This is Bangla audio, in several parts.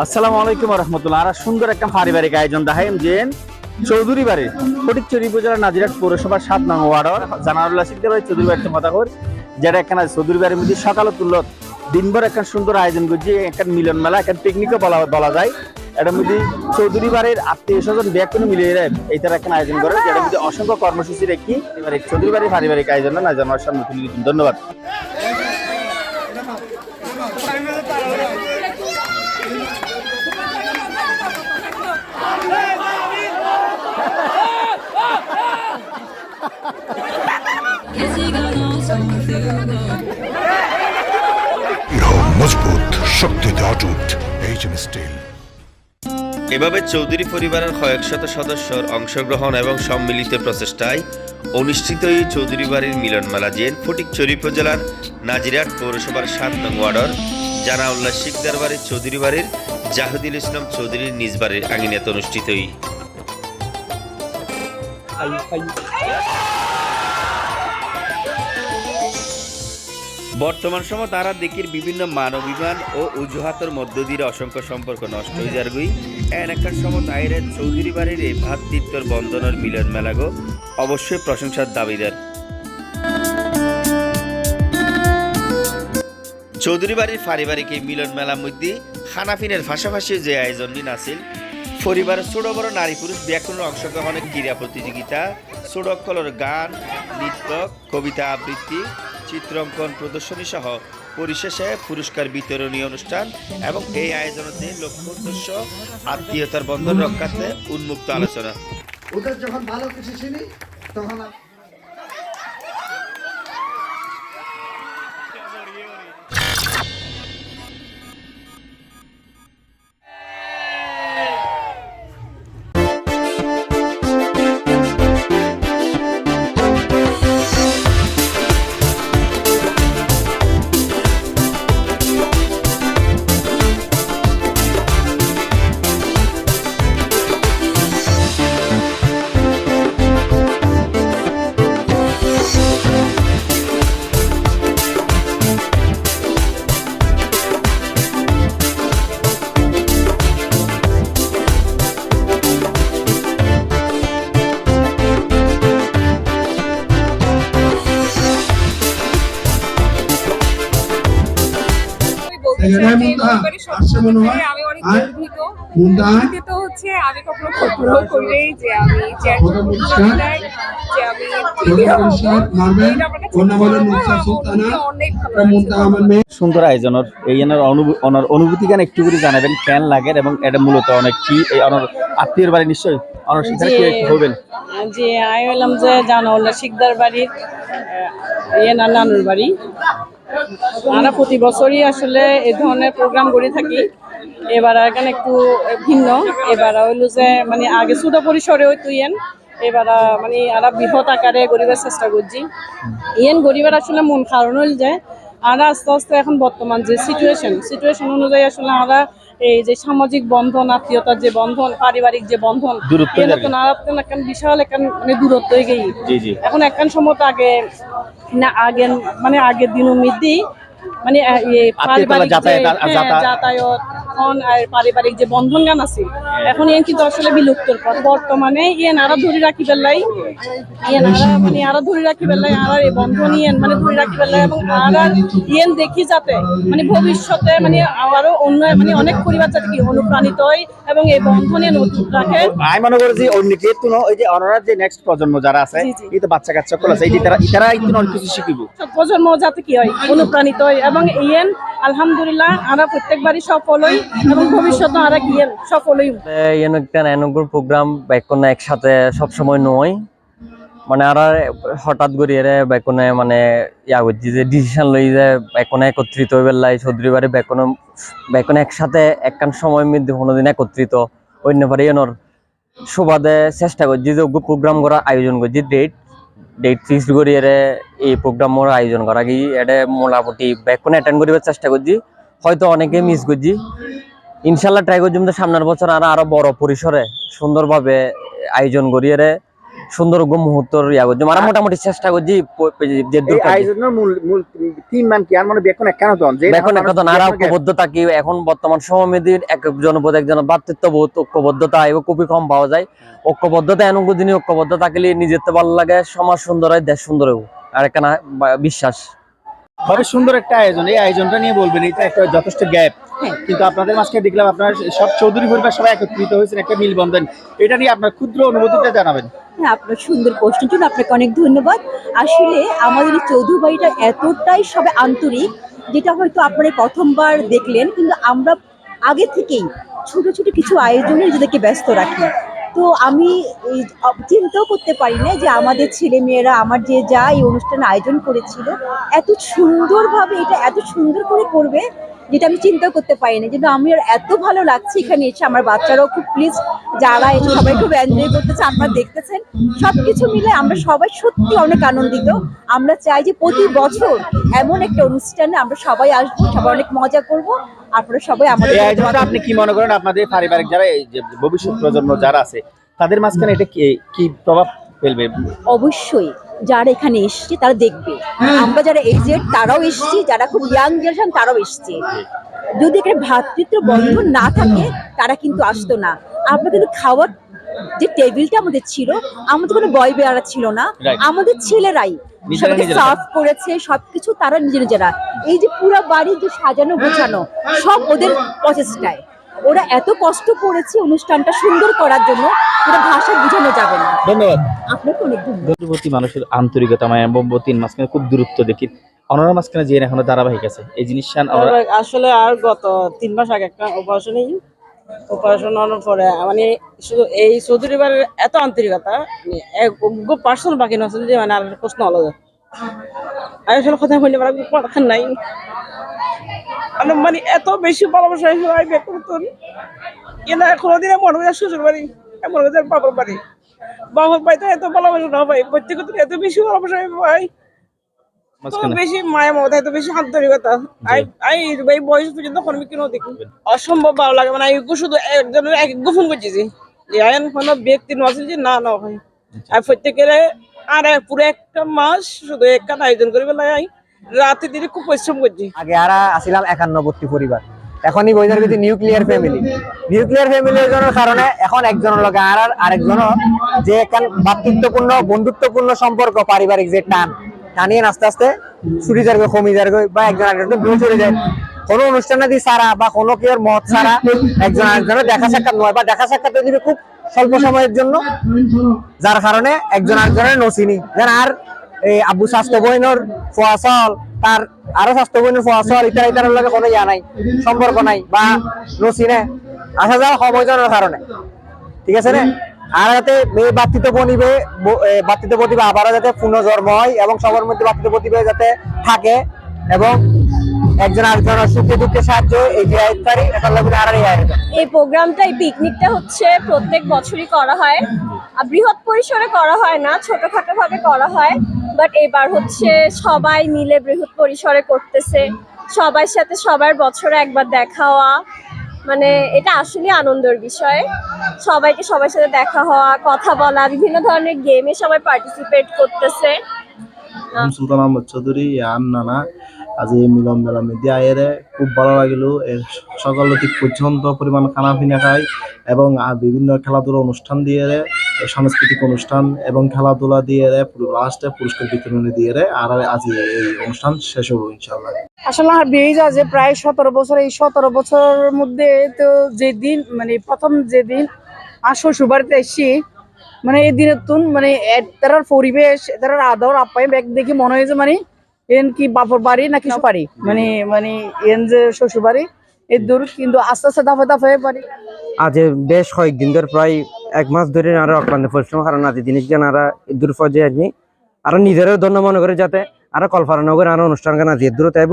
আসসালামু আলাইকুম রহমতুল্লাহ। আর সুন্দর একটা পারিবারিক আয়োজন দেখাইম যে চৌধুরী বাড়ি, ফটিকচুরি উপজেলা নাজিরাট পৌরসভার সাত নং ওয়ার্ডর জানারুল্লাহ সিকদার বাড়ি চৌধুরী বাড়িতে কর যেটা একখানা চৌধুরী বাড়ির মধ্যে সকাল তুলল দিনভর একটা সুন্দর আয়োজন করছি, একটা মিলন মেলা, একটা পিকনিকও বলা বলা যায়। এটার মধ্যে চৌধুরী বাড়ির আত্মীয় স্বজন ব্যাগ কোনো মিলিয়ে এইটার একটা আয়োজন করে, যেটার মধ্যে অসংখ্য কর্মসূচি রেখি চৌধুরী বাড়ির পারিবারিক আয়োজন না জানার সামনে ধন্যবাদ। মজবুত শক্তিতে অটুট এইচ এম স্টিল এভাবে চৌধুরী পরিবারের কয়েক শত সদস্যর অংশগ্রহণ এবং সম্মিলিত প্রচেষ্টায় অনুষ্ঠিত এই চৌধুরী বাড়ির মিলন মেলা জেন ফটিকচুরি উপজেলার নাজিরাট পৌরসভার সাত নং ওয়ার্ডর জানাউল্লাহ শিকদার বাড়ির চৌধুরী বাড়ির জাহুদুল ইসলাম চৌধুরীর নিজ বাড়ির আঙিনাতে অনুষ্ঠিতই বর্তমান সময় তারা দিকের বিভিন্ন মানবিমান ও অজুহাতের মধ্য দিয়ে অসংখ্য সম্পর্ক নষ্ট হয়ে যার গুই। এন একখান সময় তাইরে চৌধুরী বাড়ির এই ভাতৃত্বর বন্ধনের মিলন মেলাগো অবশ্যই প্রশংসার দাবিদার। চৌধুরী বাড়ির পারিবারিক এই মিলন মেলার মধ্যে খানাপিনের পাশাপাশি যে আয়োজন দিন আছিল পরিবারের ছোট বড় নারী পুরুষ ব্যাকরণ অংশগ্রহণের ক্রীড়া প্রতিযোগিতা, ছোট অক্ষরের গান, নৃত্য, কবিতা আবৃত্তি চিত্রাঙ্কন প্রদর্শনী সহ পরিশেষে পুরস্কার বিতরণী অনুষ্ঠান এবং এই আয়োজনতে লক্ষ্য উদ্দেশ্য আত্মীয়তার বন্ধন রক্ষাতে উন্মুক্ত আলোচনা। ওদের যখন ভালো কিছু চিনি তখন আমি অনেক গর্বিত গর্বিত হচ্ছে আমি কখনো কল্পনাও করিনি যে আমি সুন্দর আয়োজনের এই এনার অনুভূ- ওনার অনুভূতি গান একটু করে জানাবেন কেন লাগে এবং এটা মূলত অনেক কি এই অনার আত্মীয়র বাড়ি নিশ্চয়ই অনার সেখানে কি যে আমি বললাম যে জানাউল্লাহ শিকদার বাড়ির ইয়ে নানুর বাড়ি আমরা প্রতি বছরই আসলে এ ধরনের প্রোগ্রাম করে থাকি। এবার এখানে একটু ভিন্ন। এবার হইল যে মানে আগে ছোট পরিসরে ওই তুইয়েন এবার মানে আরা বৃহৎ আকারে গরিবের চেষ্টা করছি। ইয়েন গরিবের আসলে মন কারণ হইল যে আমরা আস্তে আস্তে এখন বর্তমান যে সিচুয়েশন সিচুয়েশন অনুযায়ী আসলে আমরা এই যে সামাজিক বন্ধন আত্মীয়তার যে বন্ধন পারিবারিক যে বন্ধন বিশাল একটা মানে দূরত্ব হয়ে গেই এখন একখান সময় তো আগে না আগে মানে আগের দিন মধ্যেই মানে ইয়ে যাতায়াত এখন আর পারিবারিক যে বন্ধন গান আছে এখন ইয়ে কিন্তু আসলে বিলুপ্তর পর বর্তমানে ইয়ে আরও ধরে রাখি বেলাই ইয়ে মানে আরও ধরে রাখি বেলাই আর এই বন্ধন ইয়েন মানে ধরে রাখি বেলাই এবং আর আর ইয়েন দেখি যাতে মানে ভবিষ্যতে মানে আরও অন্য মানে অনেক পরিবার যাতে কি অনুপ্রাণিত হয় এবং এই বন্ধনে নতুন রাখে। আমি মনে করি যে অন্য কিন্তু ওই যে অনার যে নেক্সট প্রজন্ম যারা আছে। এই তো বাচ্চা কাচ্চা সকল আছে এই যে তারা তারা অনেক কিছু শিখিব। প্রজন্ম যাতে কি হয় অনুপ্রাণিত হয় এবং ইয়েন আলহামদুলিল্লাহ, আমরা প্রত্যেকবারই সফল হই এবং ভবিষ্যতে আমরা কি ইয়েন সফল এন একটা এনগুর প্রোগ্রাম বাইকনে একসাথে সবসময় নয়। মানে আর হঠাৎ করে এর বাইকনে মানে ইয়া করছি যে ডিসিশন লই যে বাইকনে একত্রিত হয়ে বেলাই বাইকনে বাইকনে একসাথে একখান সময় মধ্যে কোনোদিন একত্রিত অন্য পারে এনর সুবাদে চেষ্টা করছি যে প্রোগ্রাম করার আয়োজন করছি ডেট ডেট ফিক্সড করি, এর এই প্রোগ্রামর আয়োজন করা। কি এটা মোটামুটি বাইকনে অ্যাটেন্ড করিবার চেষ্টা করছি। হয়তো অনেকে মিস করছি। ইনশাল্লাহ ট্রাই করছি সামনের বছর আর আরও বড় পরিসরে সুন্দরভাবে আয়োজন করিয়ে সুন্দর মুহূর্তর ইয়া করছি। আমরা মোটামুটি চেষ্টা করছি যে মান কি? আর মানে বেকন একখানা দন যে এখন একটা তো নারা ঐক্যবদ্ধতা কি? এখন বর্তমান সমাজের এক জনপদ একজন ভ্রাতৃত্ববোধ ঐক্যবদ্ধতা এবার খুবই কম পাওয়া যায়। ঐক্যবদ্ধতা এমন দিনই ঐক্যবদ্ধ থাকলে নিজের তো ভালো লাগে সমাজ সুন্দর হয় দেশ সুন্দর হবে আর একটা বিশ্বাস। তবে সুন্দর একটা আয়োজন। এই আয়োজনটা নিয়ে বলবেন এটা একটা যথেষ্ট গ্যাপ। কিন্তু আপনাদের মাঝখানে দেখলাম আপনার সব চৌধুরী পরিবার সবাই একত্রিত হয়েছেন একটা মিলবন্ধন। এটা নিয়ে আপনার ক্ষুদ্র অনুভূতিটা জানাবেন। হ্যাঁ আপনার সুন্দর প্রশ্নের জন্য আপনাকে অনেক ধন্যবাদ। আসলে আমাদের এই চৌধুরী বাড়িটা এতটাই সবে আন্তরিক, যেটা হয়তো আপনারা প্রথমবার দেখলেন, কিন্তু আমরা আগে থেকেই ছোট ছোট কিছু আয়োজনে নিজেদেরকে ব্যস্ত রাখি। তো আমি চিন্তাও করতে পারি না যে আমাদের ছেলে মেয়েরা আমার যে যা এই অনুষ্ঠান আয়োজন করেছিল, এত সুন্দরভাবে এটা এত সুন্দর করে করবে যেটা আমি চিন্তা করতে পারি না কিন্তু আমি আর এত ভালো লাগছে এখানে এসে। আমার বাচ্চারাও খুব প্লিজ যারা এসে সবাই খুব এনজয় করতেছে আপনারা দেখতেছেন। সবকিছু মিলে আমরা সবাই সত্যি অনেক আনন্দিত। আমরা চাই যে প্রতি বছর এমন একটা অনুষ্ঠানে আমরা সবাই আসব সবাই অনেক মজা করব। আপনারা সবাই আমাদের আপনি কি মনে করেন? আপনাদের পারিবারিক যারা এই ভবিষ্যৎ প্রজন্ম যারা আছে তাদের মাঝখানে এটা কি কি প্রভাব ফেলবে? অবশ্যই। যারা এখানে এসছে তারা দেখবে। আমরা যারা এজেড তারাও এসছি যারা খুব ইয়াং জেনারেশন তারাও এসছে। যদি এখানে ভ্রাতৃত্ব বন্ধন না থাকে তারা কিন্তু আসতো না। আমরা কিন্তু খাওয়ার যে টেবিলটা আমাদের ছিল আমাদের কোনো বয় বেয়ারা ছিল না। আমাদের ছেলেরাই সবাইকে। সার্ভ করেছে সবকিছু তারা নিজের নিজেরা। এই যে পুরো বাড়ি যে সাজানো গোছানো সব ওদের প্রচেষ্টায় ওরা এত কষ্ট করেছে অনুষ্ঠানটা সুন্দর করার জন্য ওরা ভাষা বোঝানো যাবে না। ধন্যবাদ। আপনাকে অনেক ধন্যবাদ মানুষের আন্তরিকতা মায়া মোমবতীর মাঝখানে খুব দূরত্ব দেখি। অনার মাঝখানে যে এখনও ধারাবাহিক আছে এই জিনিসটা আসলে আর গত তিন মাস আগে একটা অপারেশনই অপারেশন হওয়ার পরে মানে শুধু এই চৌধুরী বাড়ির এত আন্তরিকতা মানে এক বাকি নছিল যে মানে আর প্রশ্ন হলো যে। আমি আসলে কথা বলতে পারা কথা নাই। মানে মানে এত বেশি ভালোবাসা হয় বের করতেন এনা কোনোদিন মনে হয় শ্বশুর বাড়ি হয় বাবার বাড়ি। বাবার বাড়িতে এত ভালোবাসা না ভাই প্রত্যেকে এত বেশি ভালোবাসা ভাই। বেশি মায়া মমতা এত বেশি আন্তরিকতা। আই আই এই বয়স পর্যন্ত কোনো কেন দেখি। অসম্ভব ভালো লাগে মানে শুধু একজনের এক ফোন করছি যে। আয়ন কোনো ব্যক্তি নছিল যে না না ভাই। আর প্রত্যেকের আর পুরো একটা মাস শুধু একটা আয়োজন করে বেলায় রাতে দিনে খুব পরিশ্রম করছি। আগে আরা আসিলাম একান্নবর্তী পরিবার। এখনই বইজার কিন্তু নিউক্লিয়ার ফ্যামিলি নিউক্লিয়ার ফ্যামিলির জনের কারণে এখন একজনের লগে আর আরেকজন যে এখান ভাতৃত্বপূর্ণ বন্ধুত্বপূর্ণ সম্পর্ক, পারিবারিক যে টান টানিয়ে আস্তে আস্তে ছুটি যাবে, কমি যাবে বা একজন আরেকজন দূরে চলে যায়। কোনো অনুষ্ঠানে দি সারা বা কোনো কেউ মত সারা একজন আরেকজনের দেখা সাক্ষাৎ নয় বা দেখা সাক্ষাৎ দিবে খুব স্বল্প সময়ের জন্য। যার কারণে একজন আরেকজনের নসিনি যেন আর এই আব্বু স্বাস্থ্য বইনের ফোয়াশল তার আরও স্বাস্থ্য বইনের ফোয়াশল ইত্যাদি ইত্যাদির লগে কোনো ইয়া নাই, সম্পর্ক নাই বা নসিনে আসা যাওয়া সময়জনের কারণে। ঠিক আছে না? আর যাতে এই বাতৃত্ব বনিবে বাতৃত্ব প্রতিভা আবারও যাতে পুনর্জন্ম হয় এবং সবার মধ্যে বাতৃত্ব প্রতিভা যাতে থাকে এবং একজন আরেকজনের সুখে দুঃখে সাহায্য এই যে এই এই প্রোগ্রামটা, এই পিকনিকটা হচ্ছে প্রত্যেক বছরই করা হয়। আর বৃহৎ পরিসরে করা হয় না, ছোটখাটো ভাবে করা হয়। বাট এবার হচ্ছে সবাই মিলে বৃহৎ পরিসরে করতেছে। সবার সাথে সবার বছরে একবার দেখা হওয়া মানে এটা আসলে আনন্দের বিষয়। সবাইকে সবার সাথে দেখা হওয়া, কথা বলা, বিভিন্ন ধরনের গেমে সবাই পার্টিসিপেট করতেছে। সুলতান আহমদ চৌধুরী আন নানা আজ এই মিলন মেলা মিডিয়া এরে খুব ভালো লাগিল। এর সকাল থেকে পর্যন্ত পরিমাণ খানা পিনা খাই এবং বিভিন্ন খেলাধুলা অনুষ্ঠান দিয়ে সাংস্কৃতিক অনুষ্ঠান এবং খেলাধুলা দিয়ে লাস্টে পুরস্কার বিতরণী দিয়ে আর আজ এই অনুষ্ঠান শেষ হব ইনশাল্লাহ আসলে আমার বিয়ে যাচ্ছে প্রায় সতেরো বছর, এই সতেরো বছরের মধ্যে তো যেদিন মানে প্রথম যেদিন আর শ্বশুর বাড়িতে এসছি মানে এই দিনের তুন মানে তার পরিবেশ তার আদর, আপ্যায়ন, এক দেখি মনে হয়েছে মানে এন কি বাপর বাড়ি না কিছু বাড়ি। মানে মানে এন যে শ্বশুর বাড়ি এই দূর কিন্তু আস্তে আস্তে দাফে দাফে বাড়ি। আজ বেশ কয়েকদিন ধরে প্রায় এক মাস ধরে আরও অক্লান্ত পরিশ্রম কারণ আজ জিনিস জ্ঞান আর দূর পর্যায়ে আনি আর নিজেরও ধন্য মনে করে যাতে আরও কল্পনা করে আর অনুষ্ঠান গান আজ দূর তাইব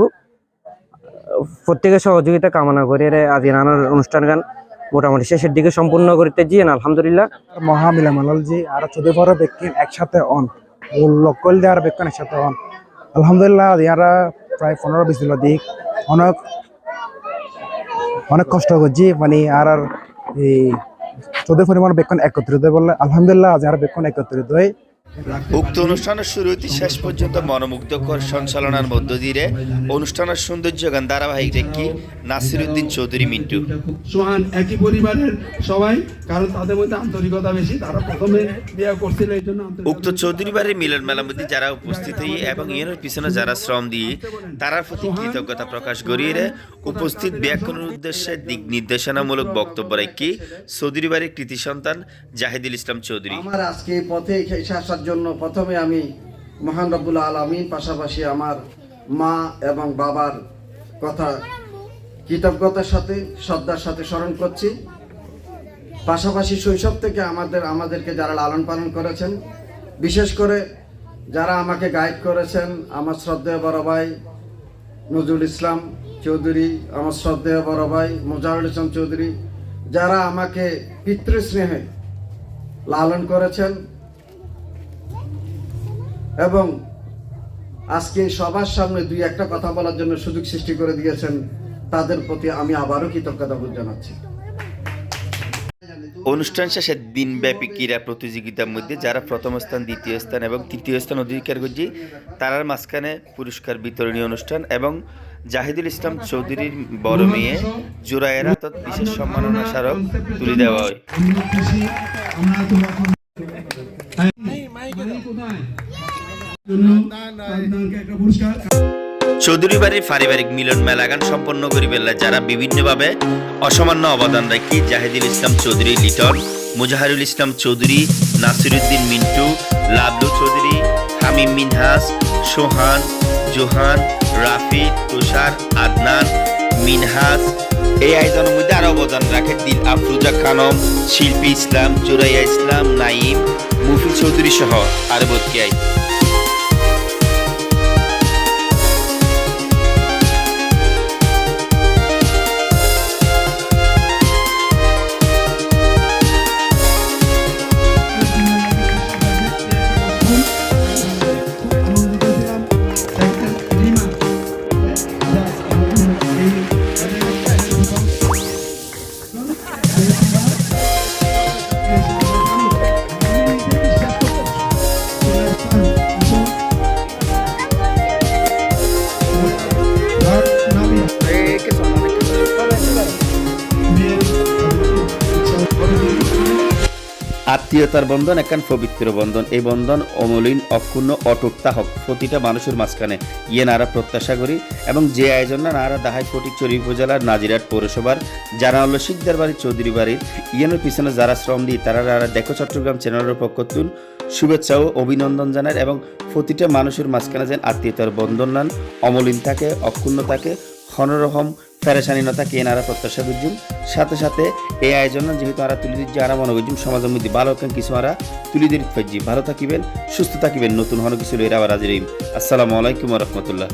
প্রত্যেকের সহযোগিতা কামনা করে রে আজ নানার অনুষ্ঠান গান মোটামুটি শেষের দিকে সম্পূর্ণ করতে জিয়েন আলহামদুলিল্লাহ। মহামিলা মালালজি আর চোদ্দ বড় ব্যক্তি একসাথে অন। লোকল দেওয়ার ব্যক্তি একসাথে অন। আলহামদুলিল্লাহ, ইয়ারা প্রায় পনেরো বিশ দিন দিক অনেক অনেক কষ্ট করছি মানে আর আর এই চোদ্দ পরিমাণ বেক্ষণ একত্রিত বললে আলহামদুলিল্লাহ আজ আর বেক্ষণ একত্রিত হয়ে উক্ত অনুষ্ঠানের শুরু হইতে শেষ পর্যন্ত মনোমুগ্ধকর সঞ্চালনার মধ্য দিয়ে অনুষ্ঠানের সৌন্দর্য গান ধারাবাহিক রেখি নাসির উদ্দিন চৌধুরী মিন্টু। সোহান একই পরিবারের সবাই কারণ তাদের মধ্যে আন্তরিকতা বেশি তারা প্রথমে বিয়ে করছিল এই জন্য উক্ত চৌধুরী বাড়ির মিলন মেলার মধ্যে যারা উপস্থিত হই এবং এর পিছনে যারা শ্রম দিয়ে তারার প্রতি কৃতজ্ঞতা প্রকাশ করিয়ে উপস্থিত ব্যাকরণের উদ্দেশ্যে দিক নির্দেশনামূলক বক্তব্য রেখি চৌধুরী বাড়ির কৃতি সন্তান জাহিদুল ইসলাম চৌধুরী। আমার আজকে এই পথে আসার জন্য প্রথমে আমি মহান রব্বুল আলমিন পাশাপাশি আমার মা এবং বাবার কথা, কৃতজ্ঞতার সাথে, শ্রদ্ধার সাথে স্মরণ করছি। পাশাপাশি শৈশব থেকে আমাদের, আমাদেরকে যারা লালন পালন করেছেন, বিশেষ করে যারা আমাকে গাইড করেছেন, আমার শ্রদ্ধেয় বড় ভাই নজরুল ইসলাম চৌধুরী, আমার শ্রদ্ধেয় বড় ভাই মোজাহুল ইসলাম চৌধুরী, যারা আমাকে পিতৃস্নেহে লালন করেছেন এবং আজকে সবার সামনে দুই একটা কথা বলার জন্য সুযোগ সৃষ্টি করে দিয়েছেন তাদের প্রতি আমি আবারও কৃতজ্ঞতা জানাচ্ছি। অনুষ্ঠান শেষে দিনব্যাপী ক্রীড়া প্রতিযোগিতার মধ্যে যারা প্রথম স্থান দ্বিতীয় স্থান এবং তৃতীয় স্থান অধিকার করছে তারার মাঝখানে পুরস্কার বিতরণী অনুষ্ঠান এবং জাহিদুল ইসলাম চৌধুরীর বড় মেয়ে জুরায়ের হাতত বিশেষ সম্মাননা স্মারক তুলে দেওয়া হয়। চৌধুরী বাড়ির পারিবারিক মিলন মেলাগান সম্পন্ন করিবেলা যারা বিভিন্নভাবে অসামান্য অবদান রাখি। জাহিদুল ইসলাম চৌধুরী, লিটন, মুজাহারুল ইসলাম চৌধুরী, নাসিরুদ্দিন মিন্টু, লাবলু চৌধুরী, হামিম মিনহাস, সোহান, জোহান, রাফি, তুষার, আদনান, মিনহাস। এই আয়োজনের মধ্যে আরও অবদান রাখে দিল আফরুজা খানম, শিল্পী ইসলাম জুরাইয়া ইসলাম, নাইম মুফিল চৌধুরী সহ আরও বদকিয়াই আত্মীয়তার বন্ধন একখান পবিত্র বন্ধন। এই বন্ধন অমলিন, অক্ষুণ্ণ, অটুট, তাহক। প্রতিটা মানুষের মাঝখানে ইয়ে নারা প্রত্যাশা করি এবং যে আয়োজন না, নারা দাহাই ফটিকচুরি উপজেলার নাজিরাট পৌরসভার, যারা হলো শিকদার বাড়ির চৌধুরী বাড়ির ইয়েনের পিছনে যারা শ্রম দিই, তারা নারা দেখো চট্টগ্রাম চ্যানেলের পক্ষ তুন শুভেচ্ছা ও অভিনন্দন জানার এবং প্রতিটা মানুষের মাঝখানে যেন আত্মীয়তার বন্ধন নান, অমলিন থাকে, অক্ষুণ্ণ থাকে হনরহম ফেরেশানি কে এনারা প্রত্যাশা করছুন সাথে সাথে এই আয়োজন যেহেতু আরা তুলি দিচ্ছি, আরা মনে করছুন সমাজের মধ্যে ভালো কিছু আরা তুলি দিতে ভালো থাকিবেন, সুস্থ থাকিবেন, নতুন হন কিছু লইরা আবার হাজির। আসসালামু আলাইকুম রহমতুল্লাহ।